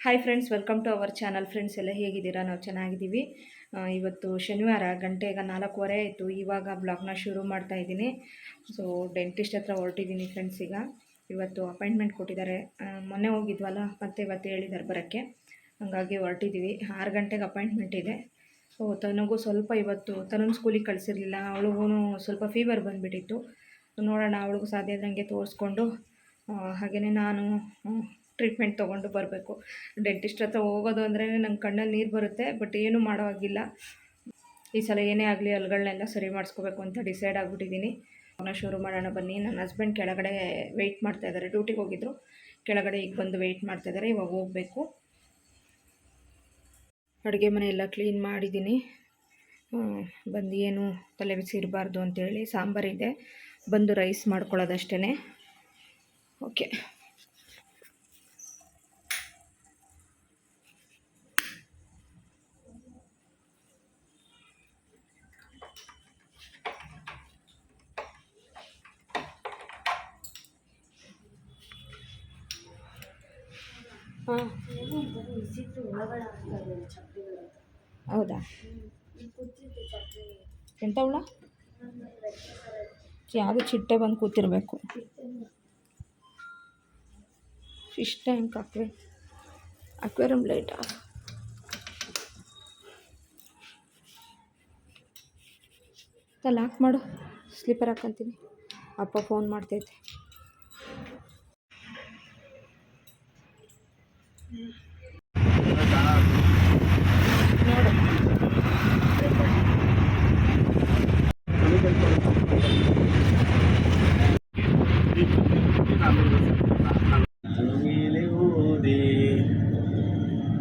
Hi friends welcome to our channel friends ಎಲ್ಲ ಹೇಗಿದ್ದೀರಾ? ನಾವು ಚೆನ್ನಾಗಿದ್ದೀವಿ. ಇವತ್ತು ಶನಿವಾರ, ಗಂಟೆ ಈಗ ನಾಲ್ಕೂವರೆ ಆಯಿತು. ಇವಾಗ ಬ್ಲಾಗ್ನ ಶುರು ಮಾಡ್ತಾ ಇದ್ದೀನಿ. ಸೊ ಡೆಂಟಿಸ್ಟ್ ಹತ್ರ ಹೊರಟಿದ್ದೀನಿ ಫ್ರೆಂಡ್ಸ್ ಈಗ. ಇವತ್ತು ಅಪಾಯಿಂಟ್ಮೆಂಟ್ ಕೊಟ್ಟಿದ್ದಾರೆ. ಮೊನ್ನೆ ಹೋಗಿದ್ವಲ್ಲ, ಮತ್ತೆ ಇವತ್ತು ಹೇಳಿದ್ದಾರೆ ಬರೋಕ್ಕೆ. ಹಾಗಾಗಿ ಹೊರಟಿದ್ದೀವಿ. ಆರು ಗಂಟೆಗೆ ಅಪಾಯಿಂಟ್ಮೆಂಟ್ ಇದೆ. ಸೊ ತನಗೂ ಸ್ವಲ್ಪ ಇವತ್ತು, ತನ್ನ ಸ್ಕೂಲಿಗೆ ಕಳಿಸಿರಲಿಲ್ಲ. ಅವಳಿಗೂ ಸ್ವಲ್ಪ ಫೀವರ್ ಬಂದುಬಿಟ್ಟಿತ್ತು. ನೋಡೋಣ, ಅವಳಿಗೂ ಸಾಧ್ಯ ಇದ್ದಂಗೆ ತೋರಿಸ್ಕೊಂಡು. ಹಾಗೆಯೇ ನಾನು ಟ್ರೀಟ್ಮೆಂಟ್ ತೊಗೊಂಡು ಬರಬೇಕು. ಡೆಂಟಿಸ್ಟ್ ಹತ್ರ ಹೋಗೋದು ಅಂದರೆ ನಂಗೆ ಕಣ್ಣಲ್ಲಿ ನೀರು ಬರುತ್ತೆ ಬಟ್ ಏನೂ ಮಾಡೋ ಹಾಗಿಲ್ಲ. ಈ ಸಲ ಏನೇ ಆಗಲಿ ಅಲ್ಲಿಗಳನ್ನೆಲ್ಲ ಸರಿ ಮಾಡಿಸ್ಕೋಬೇಕು ಅಂತ ಡಿಸೈಡ್ ಆಗಿಬಿಟ್ಟಿದ್ದೀನಿ. ಅವನ ಶುರು ಮಾಡೋಣ ಬನ್ನಿ. ನನ್ನ ಹಸ್ಬೆಂಡ್ ಕೆಳಗಡೆ ವೆಯ್ಟ್ ಮಾಡ್ತಾ ಇದ್ದಾರೆ. ಡ್ಯೂಟಿಗೆ ಹೋಗಿದ್ರು. ಕೆಳಗಡೆ ಈಗ ಬಂದು ವೆಯ್ಟ್ ಮಾಡ್ತಾ ಇದ್ದಾರೆ. ಇವಾಗ ಹೋಗಬೇಕು. ಅಡುಗೆ ಮನೆ ಎಲ್ಲ ಕ್ಲೀನ್ ಮಾಡಿದ್ದೀನಿ. ಬಂದು ಏನು ತಲೆ ಬಿಸಿ ಇರಬಾರ್ದು ಅಂತೇಳಿ ಸಾಂಬಾರಿದೆ ಬಂದು ರೈಸ್ ಮಾಡ್ಕೊಳ್ಳೋದಷ್ಟೇ ಓಕೆ ಹೌದಾ? ಎಂತ ಹುಳ? ಯಾವುದು ಚಿಟ್ಟೆ ಬಂದು ಕೂತಿರ್ಬೇಕು. ಫಿಶ್ ಟ್ಯಾಂಕ್ ಅಕ್ವೆ ಅಕ್ವೇರಿಯಂ ಲೈಟಾ ಲಾಕ್ ಮಾಡು. ಸ್ಲೀಪರ್ ಹಾಕೊಂತೀನಿ. ಅಪ್ಪ ಫೋನ್ ಮಾಡ್ತೈತೆ ನೋಡು ನಾನು ಮೇಲೆ ಹೋದೆ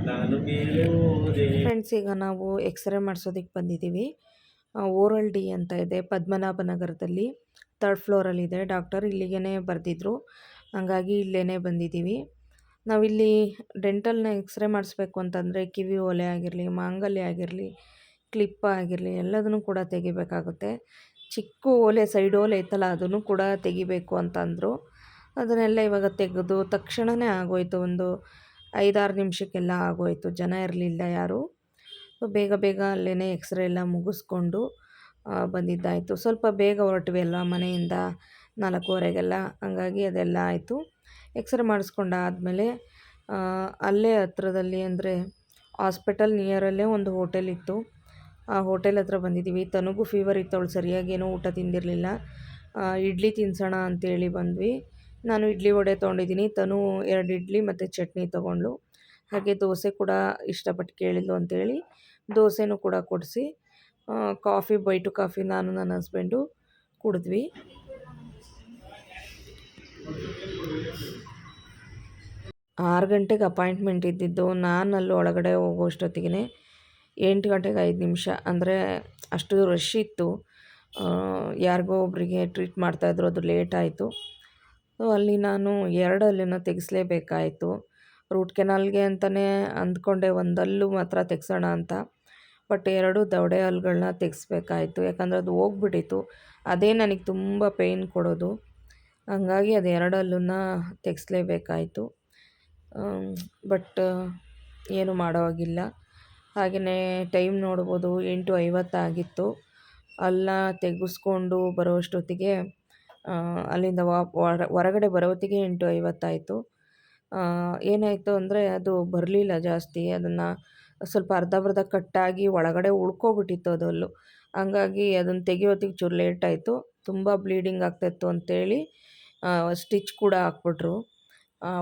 ನಾನು ಮೇಲೆ ಫ್ರೆಂಡ್ಸ್ ಈಗ ನಾವು ಎಕ್ಸ್ರೇ ಮಾಡಿಸೋದಕ್ಕೆ ಬಂದಿದ್ದೀವಿ ಓರಲ್ ಡಿ ಅಂತ ಇದೆ ಪದ್ಮನಾಭ ನಗರದಲ್ಲಿ. ತರ್ಡ್ ಫ್ಲೋರಲ್ಲಿದೆ ಡಾಕ್ಟರ್ ಇಲ್ಲಿಗೇ ಬರೆದಿದ್ರು. ಹಂಗಾಗಿ ಇಲ್ಲೇ ಬಂದಿದ್ದೀವಿ ನಾವಿಲ್ಲಿ ಡೆಂಟಲ್ನ ಎಕ್ಸ್ರೇ ಮಾಡಿಸ್ಬೇಕು ಅಂತಂದರೆ ಕಿವಿ ಒಲೆ ಆಗಿರಲಿ, ಮಾಂಗಲ್ಯ ಆಗಿರಲಿ ಕ್ಲಿಪ್ ಆಗಿರಲಿ ಎಲ್ಲದನ್ನು ಕೂಡ ತೆಗಿಬೇಕಾಗುತ್ತೆ. ಚಿಕ್ಕ ಓಲೆ ಸೈಡ್ ಓಲೆ ಇತ್ತಲ್ಲ ಅದನ್ನು ಕೂಡ ತೆಗಿಬೇಕು ಅಂತಂದರು. ಅದನ್ನೆಲ್ಲ ಇವಾಗ ತೆಗೆದು ತಕ್ಷಣವೇ ಆಗೋಯ್ತು. ಒಂದು ಐದಾರು ನಿಮಿಷಕ್ಕೆಲ್ಲ ಆಗೋಯ್ತು. ಜನ ಇರಲಿಲ್ಲ ಯಾರು. ಸೊ ಬೇಗ ಬೇಗ ಅಲ್ಲೇ ಎಕ್ಸ್ರೇ ಎಲ್ಲ ಮುಗಿಸ್ಕೊಂಡು ಬಂದಿದ್ದಾಯಿತು. ಸ್ವಲ್ಪ ಬೇಗ ಹೊರಟ್ವಿ ಅಲ್ವ ಮನೆಯಿಂದ ನಾಲ್ಕೂವರೆಗೆಲ್ಲ. ಹಂಗಾಗಿ ಅದೆಲ್ಲ ಆಯಿತು. ಎಕ್ಸ್ರೇ ಮಾಡಿಸ್ಕೊಂಡಾದಮೇಲೆ ಅಲ್ಲೇ ಹತ್ರದಲ್ಲಿ ಅಂದರೆ ಹಾಸ್ಪಿಟಲ್ ನಿಯರಲ್ಲೇ ಒಂದು ಹೋಟೆಲ್ ಇತ್ತು. ಆ ಹೋಟೆಲ್ ಹತ್ರ ಬಂದಿದ್ದೀವಿ. ತನಗೂ ಫೀವರ್ ಇತ್ತು ಅವಳು ಸರಿಯಾಗಿ ಏನೂ ಊಟ ತಿಂದಿರಲಿಲ್ಲ. ಇಡ್ಲಿ ತಿನ್ಸೋಣ ಅಂತೇಳಿ ಬಂದ್ವಿ. ನಾನು ಇಡ್ಲಿ ವಡೆ ತೊಗೊಂಡಿದ್ದೀನಿ. ತನು ಎರಡು ಇಡ್ಲಿ ಮತ್ತು ಚಟ್ನಿ ತೊಗೊಂಡ್ಳು. ಹಾಗೆ ದೋಸೆ ಕೂಡ ಇಷ್ಟಪಟ್ಟು ಕೇಳಿದ್ಲು ಅಂಥೇಳಿ ದೋಸೆನೂ ಕೂಡ ಕೊಡಿಸಿ ಕಾಫಿ, ಬೈಟು ಕಾಫಿ ನಾನು ನನ್ನ ಹಸ್ಬೆಂಡು ಕುಡಿದ್ವಿ. ಆರು ಗಂಟೆಗೆ ಅಪಾಯಿಂಟ್ಮೆಂಟ್ ಇದ್ದಿದ್ದು ನಾನು ಅಲ್ಲಿ ಒಳಗಡೆ ಹೋಗೋಷ್ಟೊತ್ತಿಗೆ ಎಂಟು ಗಂಟೆಗೆ ಐದು ನಿಮಿಷ, ಅಂದರೆ ಅಷ್ಟು ರಶ್ ಇತ್ತು. ಯಾರಿಗೋ ಒಬ್ಬರಿಗೆ ಟ್ರೀಟ್ ಮಾಡ್ತಾಯಿದ್ರು ಅದು ಲೇಟ್ ಆಯಿತು. ಸೊ ಅಲ್ಲಿ ನಾನು ಎರಡು ಅಲ್ಲಿನ ತೆಗೆಸಲೇಬೇಕಾಯಿತು. ರೂಟ್ ಕೆನಾಲ್ಗೆ ಅಂತಲೇ ಅಂದ್ಕೊಂಡೆ ಒಂದು ಹಲ್ಲು ಮಾತ್ರ ತೆಗ್ಸೋಣ ಅಂತ. ಬಟ್ ಎರಡು ದವಡೆ ಹಲ್ಗಳನ್ನ ತೆಗೆಸ್ಬೇಕಾಯ್ತು. ಯಾಕಂದರೆ ಅದು ಹೋಗ್ಬಿಟ್ಟಿತ್ತು. ಅದೇ ನನಗೆ ತುಂಬ ಪೇಯ್ನ್ ಕೊಡೋದು. ಹಂಗಾಗಿ ಅದು ಎರಡು ಹಲ್ಲನ್ನ ತೆಗೆಸ್ಲೇಬೇಕಾಯ್ತು. ಬಟ್ ಏನು ಮಾಡೋ ಹಾಗಿಲ್ಲ. ಹಾಗೆಯೇ ಟೈಮ್ ನೋಡ್ಬೋದು, ಎಂಟು ಐವತ್ತಾಗಿತ್ತು. ಅಲ್ಲ ತೆಗೆಸ್ಕೊಂಡು ಬರೋಷ್ಟೊತ್ತಿಗೆ ಅಲ್ಲಿಂದ ವಾ, ಹೊರ- ಹೊರಗಡೆ ಬರೋತ್ತಿಗೆ ಎಂಟು ಐವತ್ತಾಯಿತು. ಏನಾಯಿತು ಅಂದರೆ ಅದು ಬರಲಿಲ್ಲ ಜಾಸ್ತಿ. ಅದನ್ನು ಸ್ವಲ್ಪ ಅರ್ಧಬರ್ಧ ಕಟ್ಟಾಗಿ ಒಳಗಡೆ ಉಳ್ಕೊಬಿಟ್ಟಿತ್ತು ಅದಲ್ಲೂ. ಹಂಗಾಗಿ ಅದನ್ನು ತೆಗಿಯೋತ್ತಿಗೆ ಚೂರು ಲೇಟ್ ಆಯಿತು. ತುಂಬ ಬ್ಲೀಡಿಂಗ್ ಆಗ್ತಾಯಿತ್ತು ಅಂತೇಳಿ ಸ್ಟಿಚ್ ಕೂಡ ಹಾಕ್ಬಿಟ್ರು.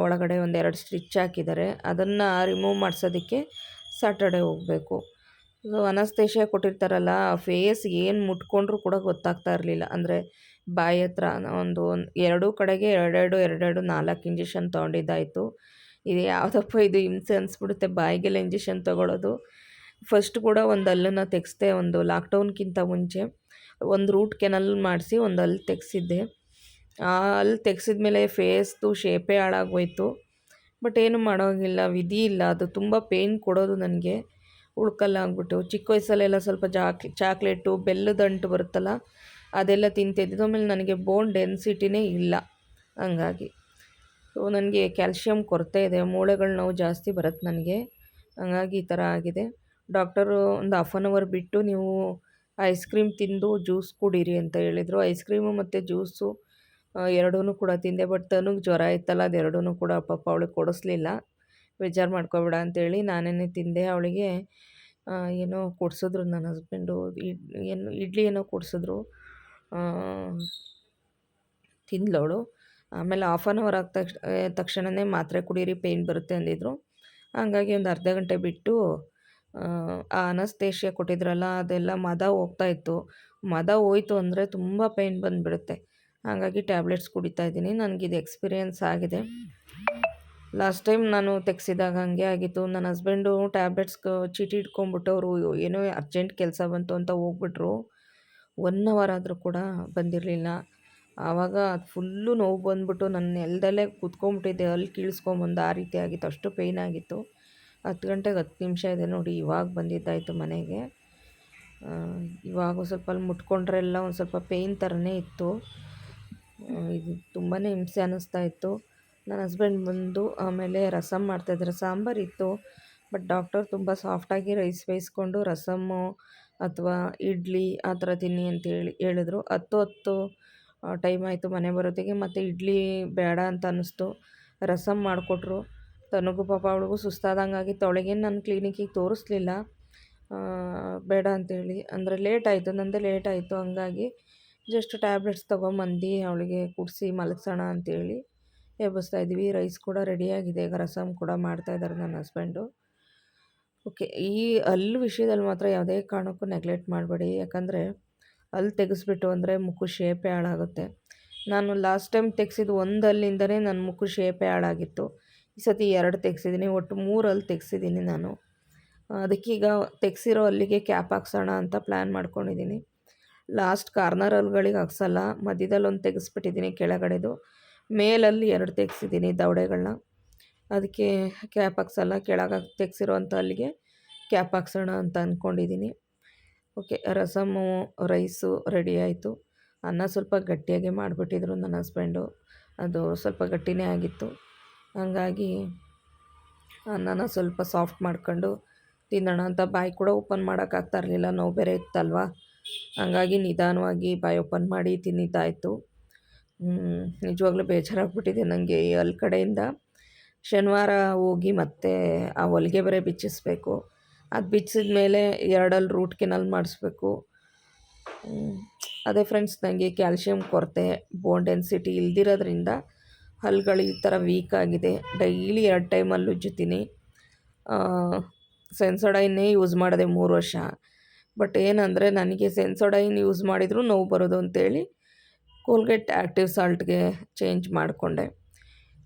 ಒಳಗಡೆ ಒಂದೆರಡು ಸ್ಟಿಚ್ ಹಾಕಿದ್ದಾರೆ. ಅದನ್ನು ರಿಮೂವ್ ಮಾಡಿಸೋದಕ್ಕೆ ಸ್ಯಾಟರ್ಡೆ ಹೋಗಬೇಕು. ಸೊ ಅನಸ್ತೇಷಿಯಾ ಕೊಟ್ಟಿರ್ತಾರಲ್ಲ ಫೇಸ್ ಏನು ಮುಟ್ಕೊಂಡ್ರೂ ಕೂಡ ಗೊತ್ತಾಗ್ತಾ ಇರಲಿಲ್ಲ. ಅಂದರೆ ಬಾಯಿ ಹತ್ರ ಒಂದು ಎರಡೂ ಕಡೆಗೆ ಎರಡೆರಡು ಎರಡೆರಡು, ನಾಲ್ಕು ಇಂಜೆಕ್ಷನ್ ತೊಗೊಂಡಿದ್ದಾಯಿತು. ಇದು ಯಾವುದಪ್ಪ, ಇದು ಹಿಂಸೆ ಅನಿಸ್ಬಿಡುತ್ತೆ. ಬಾಯಿಗೆಲ್ಲ ಇಂಜೆಕ್ಷನ್ ತೊಗೊಳೋದು. ಫಸ್ಟ್ ಕೂಡ ಒಂದು ಹಲ್ಲನ್ನು ತೆಗೆಸ್ದೆ, ಒಂದು ಲಾಕ್ಡೌನ್ಗಿಂತ ಮುಂಚೆ ಒಂದು ರೂಟ್ ಕೆನಲ್ ಮಾಡಿಸಿ ಒಂದು ಹಲ್ಲು ತೆಗೆಸಿದ್ದೆ. ಆ ಹಲ್ಲು ತೆಗ್ಸಿದ ಮೇಲೆ ಫೇಸ್ದು ಶೇಪೇ ಹಾಳಾಗೋಯ್ತು. ಬಟ್ ಏನು ಮಾಡೋಂಗಿಲ್ಲ, ವಿಧಿ ಇಲ್ಲ. ಅದು ತುಂಬ ಪೇಯ್ನ್ ಕೊಡೋದು ನನಗೆ. ಉಳ್ಕಲ್ಲ ಆಗ್ಬಿಟ್ಟು ಚಿಕ್ಕ ವಯಸ್ಸಲ್ಲೆಲ್ಲ ಸ್ವಲ್ಪ ಜಾಕ್, ಚಾಕ್ಲೇಟು, ಬೆಲ್ಲದ ಅಂಟು ಬರುತ್ತಲ್ಲ ಅದೆಲ್ಲ ತಿಂತಿದ್ದಿದ್ದು ಆಮೇಲೆ ನನಗೆ ಬೋನ್ ಡೆನ್ಸಿಟಿನೇ ಇಲ್ಲ. ಹಂಗಾಗಿ. ಸೊ ನನಗೆ ಕ್ಯಾಲ್ಶಿಯಂ ಕೊರತೆ ಇದೆ. ಮೂಳೆಗಳ ನೋವು ಜಾಸ್ತಿ ಬರುತ್ತೆ ನನಗೆ. ಹಂಗಾಗಿ ಈ ಥರ ಆಗಿದೆ. ಡಾಕ್ಟರು ಒಂದು ಹಾಫ್ ಆನ್ ಅವರ್ ಬಿಟ್ಟು ನೀವು ಐಸ್ ಕ್ರೀಮ್ ತಿಂದು ಜ್ಯೂಸ್ ಕುಡೀರಿ ಅಂತ ಹೇಳಿದರು. ಐಸ್ ಕ್ರೀಮು ಮತ್ತು ಜ್ಯೂಸು ಎರಡೂ ಕೂಡ ತಿಂದೆ. ಬಟ್ ತನಗೆ ಜ್ವರ ಇತ್ತಲ್ಲ, ಅದು ಎರಡೂ ಕೂಡ ಪಾಪ ಅವಳಿಗೆ ಕೊಡಿಸ್ಲಿಲ್ಲ. ಬೇಜಾರು ಮಾಡ್ಕೋಬೇಡ ಅಂತೇಳಿ ನಾನೇ ತಿಂದೆ. ಅವಳಿಗೆ ಏನೋ ಕೊಡಿಸಿದ್ರು ನನ್ನ ಹಸ್ಬೆಂಡು ಏನು, ಇಡ್ಲಿ ಏನೋ ಕೊಡಿಸಿದ್ರು. ತಿಂದ್ಲವಳು. ಆಮೇಲೆ ಆಫ್ ಆನ್ ಅವರ್ ಆದ ತಕ್ಷ ತಕ್ಷಣವೇ ಮಾತ್ರೆ ಕುಡೀರಿ ಪೇಯ್ನ್ ಬರುತ್ತೆ ಅಂದಿದ್ರು. ಹಾಗಾಗಿ ಒಂದು ಅರ್ಧ ಗಂಟೆ ಬಿಟ್ಟು, ಆ ಅನಸ್ತೇಷ್ಯ ಕೊಟ್ಟಿದ್ರಲ್ಲ, ಅದೆಲ್ಲ ಮದ ಹೋಗ್ತಾ ಇತ್ತು. ಮದ ಹೋಯ್ತು ಅಂದರೆ ತುಂಬ ಪೇಯ್ನ್ ಬಂದುಬಿಡುತ್ತೆ. ಹಾಗಾಗಿ ಟ್ಯಾಬ್ಲೆಟ್ಸ್ ಕುಡಿತಾ ಇದ್ದೀನಿ. ನನಗಿದು ಎಕ್ಸ್ಪೀರಿಯೆನ್ಸ್ ಆಗಿದೆ. ಲಾಸ್ಟ್ ಟೈಮ್ ನಾನು ತೆಗ್ಸಿದಾಗ ಹಾಗೆ ಆಗಿತ್ತು. ನನ್ನ ಹಸ್ಬೆಂಡು ಟ್ಯಾಬ್ಲೆಟ್ಸ್ ಚೀಟಿ ಇಟ್ಕೊಂಡ್ಬಿಟ್ಟು ಅವರು ಏನೋ ಅರ್ಜೆಂಟ್ ಕೆಲಸ ಬಂತು ಅಂತ ಹೋಗ್ಬಿಟ್ರು. ಒನ್ ಅವರ್ ಆದರೂ ಕೂಡ ಬಂದಿರಲಿಲ್ಲ. ಆವಾಗ ಅದು ಫುಲ್ಲು ನೋವು ಬಂದ್ಬಿಟ್ಟು ನನ್ನ ನೆಲದಲ್ಲೇ ಕುತ್ಕೊಂಬಿಟ್ಟಿದ್ದೆ ಅಲ್ಲಿ ಕೀಳ್ಸ್ಕೊಂಬಂದು ಆ ರೀತಿ ಆಗಿತ್ತು. ಅಷ್ಟು ಪೇಯ್ನ್ ಆಗಿತ್ತು. ಹತ್ತು ಗಂಟೆಗೆ ಹತ್ತು ನಿಮಿಷ ಇದೆ ನೋಡಿ, ಇವಾಗ ಬಂದಿದ್ದಾಯಿತು ಮನೆಗೆ. ಇವಾಗ ಸ್ವಲ್ಪ ಅಲ್ಲಿ ಮುಟ್ಕೊಂಡ್ರೆಲ್ಲ ಒಂದು ಸ್ವಲ್ಪ ಪೇಯ್ನ್ ಥರನೇ ಇತ್ತು. ಇದು ತುಂಬಾ ಹಿಂಸೆ ಅನ್ನಿಸ್ತಾ ಇತ್ತು. ನನ್ನ ಹಸ್ಬೆಂಡ್ ಬಂದು ಆಮೇಲೆ ರಸಮ್ ಮಾಡ್ತಾಯಿದ್ರು ಸಾಂಬಾರಿತ್ತು ಬಟ್ ಡಾಕ್ಟರ್ ತುಂಬ ಸಾಫ್ಟಾಗಿ ರೈಸ್ ಬೇಯಿಸ್ಕೊಂಡು ರಸಮ್ಮು ಅಥವಾ ಇಡ್ಲಿ ಆ ಥರ ತಿನ್ನಿ ಅಂತ ಹೇಳಿ, ಹೇಳಿದ್ರು. ಹತ್ತು ಹತ್ತು ಟೈಮ್ ಆಯಿತು ಮನೆ ಬರೋತ್ತಿಗೆ. ಮತ್ತು ಇಡ್ಲಿ ಬೇಡ ಅಂತ ಅನ್ನಿಸ್ತು. ರಸಮ್ ಮಾಡಿಕೊಟ್ರು. ತನಗೂ ಪಾಪ ಅವಳಿಗೂ ಸುಸ್ತಾದಂಗೆ ಆಗಿತ್ತು ಅವಳಿಗೇನು ನಾನು ಕ್ಲಿನಿಕ್ಕಿಗೆ ತೋರಿಸ್ಲಿಲ್ಲ. ಬೇಡ ಅಂತೇಳಿ ಅಂದರೆ ಲೇಟ್ ಆಯಿತು, ನಂದೇ ಲೇಟ್ ಆಯಿತು. ಹಂಗಾಗಿ ಜಸ್ಟ್ ಟ್ಯಾಬ್ಲೆಟ್ಸ್ ತೊಗೊಂಬಂದು ಅವಳಿಗೆ ಕುಡಿಸಿ ಮಲಗಿಸೋಣ ಅಂತೇಳಿ ಎಬ್ಬಿಸ್ತಾ ಇದ್ವಿ. ರೈಸ್ ಕೂಡ ರೆಡಿಯಾಗಿದೆ ಈಗ ರಸಮ್ ಕೂಡ ಮಾಡ್ತಾಯಿದ್ದಾರೆ ನನ್ನ ಹಸ್ಬೆಂಡು ಓಕೆ, ಈ ಹಲ್ಲು ವಿಷಯದಲ್ಲಿ ಮಾತ್ರ ಯಾವುದೇ ಕಾರಣಕ್ಕೂ ನೆಗ್ಲೆಕ್ಟ್ ಮಾಡಬೇಡಿ. ಯಾಕಂದರೆ ಅಲ್ಲಿ ತೆಗೆಸ್ಬಿಟ್ಟು ಅಂದರೆ ಮುಖ ಶೇಪೇ ಹಾಳಾಗುತ್ತೆ. ನಾನು ಲಾಸ್ಟ್ ಟೈಮ್ ತೆಗೆಸಿದ ಒಂದು ಹಲ್ಲಿಂದನೇ ನನ್ನ ಮುಖ ಶೇಪೇ ಹಾಳಾಗಿತ್ತು. ಈ ಸತಿ ಎರಡು ತೆಗೆಸಿದ್ದೀನಿ ಒಟ್ಟು ಮೂರು ತೆಗ್ಸಿದ್ದೀನಿ ನಾನು. ಅದಕ್ಕೀಗ ತೆಗ್ಸಿರೋ ಅಲ್ಲಿಗೆ ಕ್ಯಾಪ್ ಹಾಕ್ಸೋಣ ಅಂತ ಪ್ಲ್ಯಾನ್ ಮಾಡ್ಕೊಂಡಿದ್ದೀನಿ ಲಾಸ್ಟ್ ಕಾರ್ನರ್ ಹಲ್ಗಳಿಗೆ ಹಾಕ್ಸಲ್ಲ ಮಧ್ಯದಲ್ಲಿ ಒಂದು ತೆಗೆಸ್ಬಿಟ್ಟಿದ್ದೀನಿ ಕೆಳಗಡೆದು ಮೇಲಲ್ಲಿ ಎರಡು ತೆಗೆಸಿದ್ದೀನಿ ದವಡೆಗಳನ್ನ ಅದಕ್ಕೆ ಕ್ಯಾಪ್ ಹಾಕ್ಸಲ್ಲ, ಕೆಳಗೆ ತೆಗ್ಸಿರೋ ಅಂಥ ಅಲ್ಲಿಗೆ ಕ್ಯಾಪ್ ಹಾಕ್ಸೋಣ ಅಂತ ಅಂದ್ಕೊಂಡಿದ್ದೀನಿ ಓಕೆ ರಸಮು ರೈಸು ರೆಡಿ ಆಯಿತು. ಅನ್ನ ಸ್ವಲ್ಪ ಗಟ್ಟಿಯಾಗಿ ಮಾಡಿಬಿಟ್ಟಿದ್ರು ನನ್ನ ಹಸ್ಬೆಂಡು. ಅದು ಸ್ವಲ್ಪ ಗಟ್ಟಿನೇ ಆಗಿತ್ತು. ಹಂಗಾಗಿ ಅನ್ನನ ಸ್ವಲ್ಪ ಸಾಫ್ಟ್ ಮಾಡ್ಕೊಂಡು ತಿನ್ನೋಣ ಅಂತ ಬಾಯಿ ಕೂಡ ಓಪನ್ ಮಾಡೋಕ್ಕಾಗ್ತಾ ಇರಲಿಲ್ಲ, ನೋವು ಬೇರೆ ಇತ್ತಲ್ವ? ಹಂಗಾಗಿ ನಿಧಾನವಾಗಿ ಬಾಯಿ ಓಪನ್ ಮಾಡಿ ತಿನ್ನಿದ್ದಾಯಿತು ನಿಜವಾಗ್ಲೂ ಬೇಜಾರಾಗ್ಬಿಟ್ಟಿದೆ ನನಗೆ ಈ ಅಲ್ಲಿ ಕಡೆಯಿಂದ. ಶನಿವಾರ ಹೋಗಿ ಮತ್ತೆ ಆ ಹೊಲಿಗೆ ಬೇರೆ ಬಿಚ್ಚಿಸ್ಬೇಕು. ಅದು ಬಿಚ್ಚಿದ ಮೇಲೆ ಎರಡಲ್ಲಿ ರೂಟ್ ಕೆನಲ್ ಮಾಡಿಸ್ಬೇಕು. ಅದೇ ಫ್ರೆಂಡ್ಸ್ ನನಗೆ ಕ್ಯಾಲ್ಶಿಯಂ ಕೊರತೆ ಬೋನ್ ಡೆನ್ಸಿಟಿ ಇಲ್ದಿರೋದ್ರಿಂದ ಹಲ್ಲುಗಳು ಈ ಥರ ವೀಕ್ ಆಗಿದೆ. ಡೈಲಿ ಎರಡು ಟೈಮಲ್ಲಿ ಉಜ್ಜುತ್ತೀನಿ. ಸೆನ್ಸೊಡೈನೇ ಯೂಸ್ ಮಾಡಿದೆ ಮೂರು ವರ್ಷ. ಬಟ್ ಏನಂದರೆ ನನಗೆ ಸೆನ್ಸೊಡೈನ್ ಯೂಸ್ ಮಾಡಿದರೂ ನೋವು ಬರೋದು ಅಂತೇಳಿ ಕೋಲ್ಗೇಟ್ ಆ್ಯಕ್ಟಿವ್ ಸಾಲ್ಟ್ಗೆ ಚೇಂಜ್ ಮಾಡಿಕೊಂಡೆ.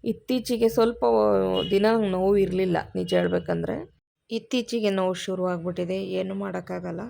ಇತ್ತೀಚೆಗೆ ಸ್ವಲ್ಪ ದಿನ ನೋವು ಇರಲಿಲ್ಲ ನಿಜ ಹೇಳ್ಬೇಕಂದ್ರೆ. ಇತ್ತೀಚೆಗೆ ನೋವು ಶುರುವಾಗ್ಬಿಟ್ಟಿದೆ ಏನು ಮಾಡೋಕ್ಕಾಗಲ್ಲ.